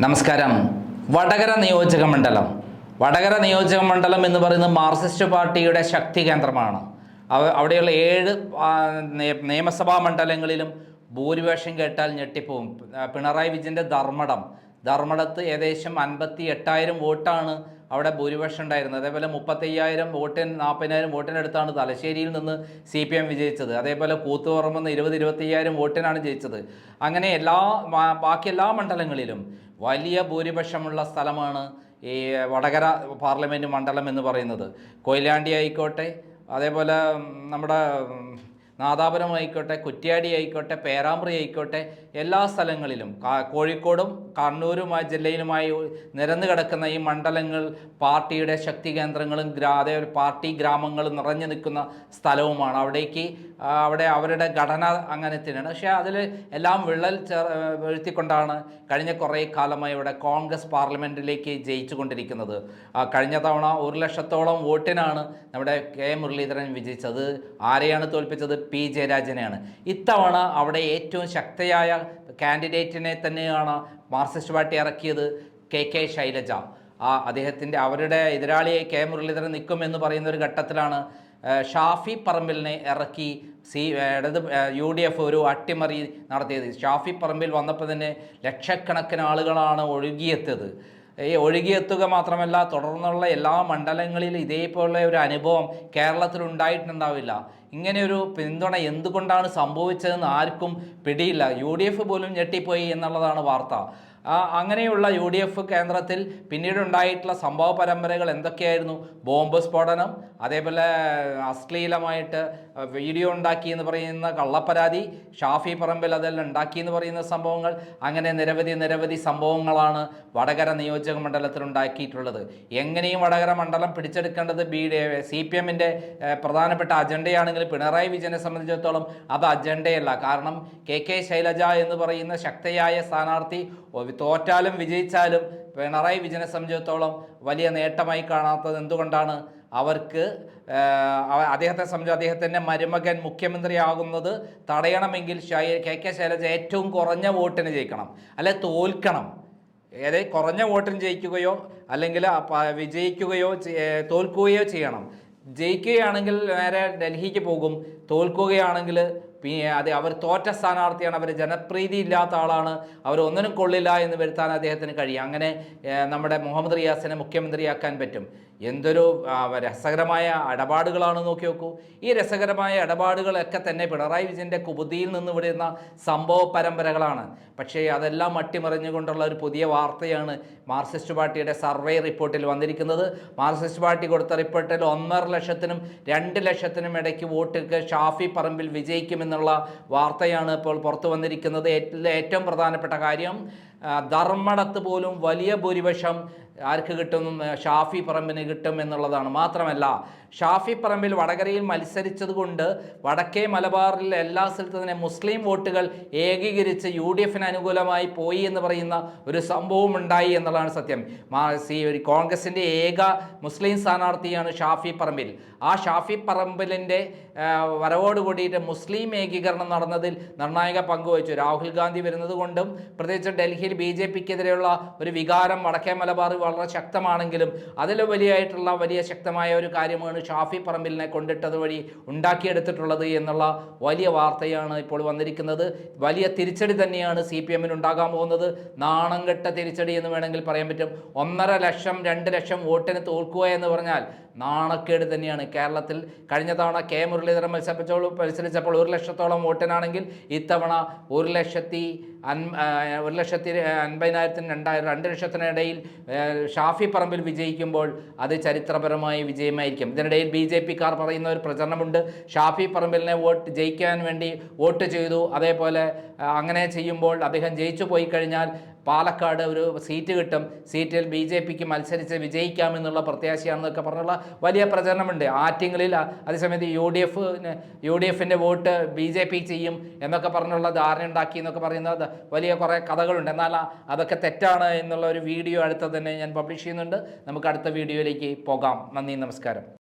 നമസ്കാരം. വടകര നിയോജക മണ്ഡലം. വടകര നിയോജക മണ്ഡലം എന്ന് പറയുന്നത് മാർക്സിസ്റ്റ് പാർട്ടിയുടെ ശക്തി കേന്ദ്രമാണ്. അവ- അവിടെയുള്ള ഏഴ് നിയമസഭാ മണ്ഡലങ്ങളിലും ഭൂരിപക്ഷം കേട്ടാൽ ഞെട്ടിപ്പോവും. പിണറായി വിജയന്റെ ധർമ്മടം. ധർമ്മടത്ത് ഏകദേശം അൻപത്തി എട്ടായിരം വോട്ടാണ് അവിടെ ഭൂരിപക്ഷം ഉണ്ടായിരുന്നത്. അതേപോലെ മുപ്പത്തയ്യായിരം വോട്ടിന് നാൽപ്പതിനായിരം വോട്ടിനടുത്താണ് തലശ്ശേരിയിൽ നിന്ന് സി പി എം വിജയിച്ചത്. അതേപോലെ കൂത്തുപറമ്പെന്ന് ഇരുപത് ഇരുപത്തയ്യായിരം വോട്ടിനാണ് ജയിച്ചത്. അങ്ങനെ എല്ലാ ബാക്കി എല്ലാ മണ്ഡലങ്ങളിലും വലിയ ഭൂരിപക്ഷമുള്ള സ്ഥലമാണ് ഈ വടകര പാർലമെന്റ് മണ്ഡലം എന്ന് പറയുന്നത്. കൊയിലാണ്ടി ആയിക്കോട്ടെ അതേപോലെ നമ്മുടെ നാദാപുരം ആയിക്കോട്ടെ കുറ്റ്യാടി ആയിക്കോട്ടെ പേരാമ്പ്രി ആയിക്കോട്ടെ എല്ലാ സ്ഥലങ്ങളിലും കോഴിക്കോടും കണ്ണൂരുമായി ജില്ലയിലുമായി നിരന്നു കിടക്കുന്ന ഈ മണ്ഡലങ്ങൾ പാർട്ടിയുടെ ശക്തി കേന്ദ്രങ്ങളും അതേപോലെ പാർട്ടി ഗ്രാമങ്ങളും നിറഞ്ഞു നിൽക്കുന്ന സ്ഥലവുമാണ്. അവിടേക്ക് അവിടെ അവരുടെ ഘടന അങ്ങനെ തന്നെയാണ്. പക്ഷേ അതിൽ എല്ലാം വിള്ളൽ ചേർ വീഴ്ത്തിക്കൊണ്ടാണ് കഴിഞ്ഞ കുറേ കാലമായി ഇവിടെ കോൺഗ്രസ് പാർലമെന്റിലേക്ക് ജയിച്ചു കൊണ്ടിരിക്കുന്നത് കഴിഞ്ഞ തവണ ഒരു ലക്ഷത്തോളം വോട്ടിനാണ് നമ്മുടെ കെ മുരളീധരൻ വിജയിച്ചത്. ആരെയാണ് തോൽപ്പിച്ചത്? പി ജയരാജനെയാണ്. ഇത്തവണ അവിടെ ഏറ്റവും ശക്തയായ കാൻഡിഡേറ്റിനെ തന്നെയാണ് മാർക്സിസ്റ്റ് പാർട്ടി ഇറക്കിയത് കെ കെ ശൈലജ. ആ അദ്ദേഹത്തിന്റെ അവരുടെ എതിരാളിയെ കെ മുരളീധരൻ നിൽക്കുമെന്ന് പറയുന്ന ഒരു ഘട്ടത്തിലാണ് ഷാഫി പറമ്പിലിനെ ഇറക്കി സി ഇടത് യു ഡി എഫ് ഒരു അട്ടിമറി നടത്തിയത്. ഷാഫി പറമ്പിൽ വന്നപ്പോൾ തന്നെ ലക്ഷക്കണക്കിന് ആളുകളാണ് ഒഴുകിയെത്തിയത്. ഈ ഒഴുകിയെത്തുക മാത്രമല്ല തുടർന്നുള്ള എല്ലാ മണ്ഡലങ്ങളിലും ഇതേപോലെ ഒരു അനുഭവം കേരളത്തിൽ ഉണ്ടായിട്ടുണ്ടാവില്ല. ഇങ്ങനെ ഒരു പിന്തുണ എന്തുകൊണ്ടാണ് സംഭവിച്ചതെന്ന് ആർക്കും പിടിയില്ല. യു ഡി എഫ് പോലും ഞെട്ടിപ്പോയി എന്നുള്ളതാണ് വാർത്ത. അങ്ങനെയുള്ള യു ഡി എഫ് കേന്ദ്രത്തിൽ പിന്നീടുണ്ടായിട്ടുള്ള സംഭവ പരമ്പരകൾ എന്തൊക്കെയായിരുന്നു? ബോംബ് സ്ഫോടനം അതേപോലെ അശ്ലീലമായിട്ട് വീഡിയോ ഉണ്ടാക്കി എന്ന് പറയുന്ന കള്ളപ്പരാതി ഷാഫി പറമ്പിൽ അതെല്ലാം ഉണ്ടാക്കി എന്ന് പറയുന്ന സംഭവങ്ങൾ അങ്ങനെ നിരവധി നിരവധി സംഭവങ്ങളാണ് വടകര നിയോജക മണ്ഡലത്തിൽ ഉണ്ടാക്കിയിട്ടുള്ളത്. എങ്ങനെയും വടകര മണ്ഡലം പിടിച്ചെടുക്കേണ്ടത് ബി സി പി എമ്മിന്റെ പ്രധാനപ്പെട്ട അജണ്ടയാണെങ്കിൽ പിണറായി വിജയനെ സംബന്ധിച്ചിടത്തോളം അത് അജണ്ടയല്ല. കാരണം കെ കെ ശൈലജ എന്ന് പറയുന്ന ശക്തയായ സ്ഥാനാർത്ഥി തോറ്റാലും വിജയിച്ചാലും പിണറായി വിജയനെ സംബന്ധിച്ചിടത്തോളം വലിയ നേട്ടമായി കാണാത്തത് എന്തുകൊണ്ടാണ്? അവർക്ക് അദ്ദേഹത്തെ സംബന്ധിച്ച് അദ്ദേഹത്തിന്റെ മരുമകൻ മുഖ്യമന്ത്രിയാകുന്നത് തടയണമെങ്കിൽ കെ കെ ശൈലജ ഏറ്റവും കുറഞ്ഞ വോട്ടിന് ജയിക്കണം. അല്ലെ തോൽക്കണം. ഏതെ കുറഞ്ഞ വോട്ടിന് ജയിക്കുകയോ അല്ലെങ്കിൽ വിജയിക്കുകയോ തോൽക്കുകയോ ചെയ്യണം. ജയിക്കുകയാണെങ്കിൽ നേരെ ഡൽഹിക്ക് പോകും. തോൽക്കുകയാണെങ്കിൽ അത് അവർ തോറ്റ സ്ഥാനാർത്ഥിയാണ് അവർ ജനപ്രീതി ഇല്ലാത്ത ആളാണ് അവർ ഒന്നിനും കൊള്ളില്ല എന്ന് വരുത്താൻ അദ്ദേഹത്തിന് കഴിയും. അങ്ങനെ നമ്മുടെ മുഹമ്മദ് റിയാസിനെ മുഖ്യമന്ത്രിയാക്കാൻ പറ്റും. എന്തൊരു രസകരമായ ഇടപാടുകളാണ് നോക്കി നോക്കൂ. ഈ രസകരമായ ഇടപാടുകളൊക്കെ തന്നെ പിണറായി വിജയന്റെ കുബുദ്ധിയിൽ നിന്ന് വിടുന്ന സംഭവ പരമ്പരകളാണ്. പക്ഷേ അതെല്ലാം മട്ടിമറിഞ്ഞുകൊണ്ടുള്ള ഒരു പുതിയ വാർത്തയാണ് മാർക്സിസ്റ്റ് പാർട്ടിയുടെ സർവേ റിപ്പോർട്ടിൽ വന്നിരിക്കുന്നത്. മാർക്സിസ്റ്റ് പാർട്ടി കൊടുത്ത റിപ്പോർട്ടിൽ ഒന്നര ലക്ഷത്തിനും രണ്ട് ലക്ഷത്തിനും ഇടയ്ക്ക് വോട്ടിற்கு ഷാഫി പറമ്പിൽ വിജയിക്കുമെന്നുള്ള വാർത്തയാണ് ഇപ്പോൾ പുറത്തു വന്നിരിക്കുന്നത്. ഏറ്റവും പ്രധാനപ്പെട്ട കാര്യം ധർമ്മടത്ത് പോലും വലിയ ഭൂരിപക്ഷം ആർക്ക് കിട്ടും? ഷാഫി പറമ്പിന് കിട്ടും എന്നുള്ളതാണ്. മാത്രമല്ല ഷാഫി പറമ്പിൽ വടകരയിൽ മത്സരിച്ചത് കൊണ്ട് വടക്കേ മലബാറിലെ എല്ലാ സ്ഥലത്തും തന്നെ മുസ്ലിം വോട്ടുകൾ ഏകീകരിച്ച് യു ഡി എഫിന് അനുകൂലമായി പോയി എന്ന് പറയുന്ന ഒരു സംഭവം ഉണ്ടായി എന്നുള്ളതാണ് സത്യം. മാസി ഒരു കോൺഗ്രസിന്റെ ഏക മുസ്ലിം സ്ഥാനാർത്ഥിയാണ് ഷാഫി പറമ്പിൽ. ആ ഷാഫി പറമ്പിലിന്റെ വരവോട് കൂടിയിട്ട് മുസ്ലിം ഏകീകരണം നടന്നതിൽ നിർണായക പങ്കുവച്ചു രാഹുൽ ഗാന്ധി വരുന്നത് കൊണ്ടും പ്രത്യേകിച്ച് ഡൽഹിയിൽ ബി ജെ പിക്കെതിരെയുള്ള ഒരു വികാരം വടക്കേ മലബാർ വളരെ ശക്തമാണെങ്കിലും അതിൽ വലിയായിട്ടുള്ള വലിയ ശക്തമായ ഒരു കാര്യമാണ് ഷാഫി പറമ്പിലിനെ കൊണ്ടിട്ടത് വഴി ഉണ്ടാക്കിയെടുത്തിട്ടുള്ളത് എന്നുള്ള വലിയ വാർത്തയാണ് ഇപ്പോൾ വന്നിരിക്കുന്നത്. വലിയ തിരിച്ചടി തന്നെയാണ് സി പി എമ്മിന് ഉണ്ടാകാൻ പോകുന്നത്. നാണം കെട്ട തിരിച്ചടി എന്ന് വേണമെങ്കിൽ പറയാൻ പറ്റും. ഒന്നര ലക്ഷം രണ്ട് ലക്ഷം വോട്ടിന് തോൽക്കുക എന്ന് പറഞ്ഞാൽ നാണക്കേട് തന്നെയാണ്. കേരളത്തിൽ കഴിഞ്ഞ തവണ കെ മുരളീധരൻ മത്സരിച്ചപ്പോൾ മത്സരിച്ചപ്പോൾ ഒരു ലക്ഷത്തോളം വോട്ടിനാണെങ്കിൽ ഇത്തവണ ഒരു ലക്ഷത്തി അൻ ഒരു ലക്ഷത്തി അൻപതിനായിരത്തിന് രണ്ടായിരം രണ്ട് ലക്ഷത്തിനിടയിൽ ഷാഫി പറമ്പിൽ വിജയിക്കുമ്പോൾ അത് ചരിത്രപരമായ വിജയമായിരിക്കും. ഇതിനിടയിൽ ബി ജെ പിക്കാർ പറയുന്ന ഒരു പ്രചരണമുണ്ട്. ഷാഫി പറമ്പിലിനെ വോട്ട് ജയിക്കാൻ വേണ്ടി വോട്ട് ചെയ്തു. അതേപോലെ അങ്ങനെ ചെയ്യുമ്പോൾ അദ്ദേഹം ജയിച്ചു പോയി കഴിഞ്ഞാൽ പാലക്കാട് ഒരു സീറ്റ് കിട്ടും. സീറ്റിൽ ബി ജെ പിക്ക് മത്സരിച്ച് വിജയിക്കാമെന്നുള്ള പ്രത്യാശയാണെന്നൊക്കെ പറഞ്ഞുള്ള വലിയ പ്രചരണമുണ്ട്. ആറ്റിങ്ങളിൽ അതേസമയത്ത് U D F U D എഫിന്റെ വോട്ട് ബി ജെ പി ചെയ്യും എന്നൊക്കെ പറഞ്ഞുള്ള ധാരണ ഉണ്ടാക്കി എന്നൊക്കെ പറയുന്നത് വലിയ കുറേ കഥകളുണ്ട്. എന്നാൽ അതൊക്കെ തെറ്റാണ് എന്നുള്ള ഒരു വീഡിയോ അടുത്ത തന്നെ ഞാൻ പബ്ലിഷ് ചെയ്യുന്നുണ്ട്. നമുക്ക് അടുത്ത വീഡിയോയിലേക്ക് പോകാം. നന്ദി നമസ്കാരം.